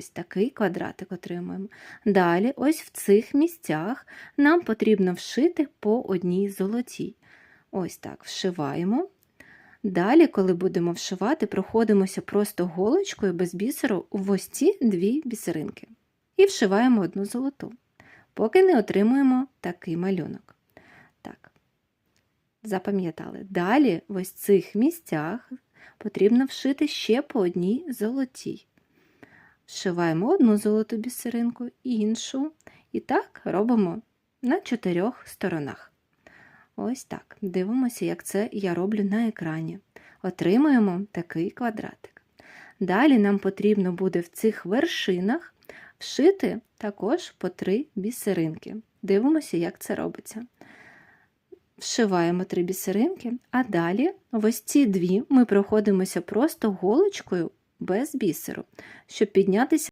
Ось такий квадратик отримуємо. Далі, ось в цих місцях нам потрібно вшити по одній золотій. Ось так вшиваємо. Далі, коли будемо вшивати, проходимося просто голочкою без бісеру в ось ці дві бісеринки. І вшиваємо одну золоту, поки не отримуємо такий малюнок. Так, запам'ятали. Далі, в ось цих місцях потрібно вшити ще по одній золотій. Вшиваємо одну золоту бісеринку, іншу. І так робимо на чотирьох сторонах. Ось так. Дивимося, як це я роблю на екрані. Отримуємо такий квадратик. Далі нам потрібно буде в цих вершинах вшити також по три бісеринки. Дивимося, як це робиться. Вшиваємо три бісеринки, а далі ось ці дві ми проходимося просто голочкою без бісеру, щоб піднятися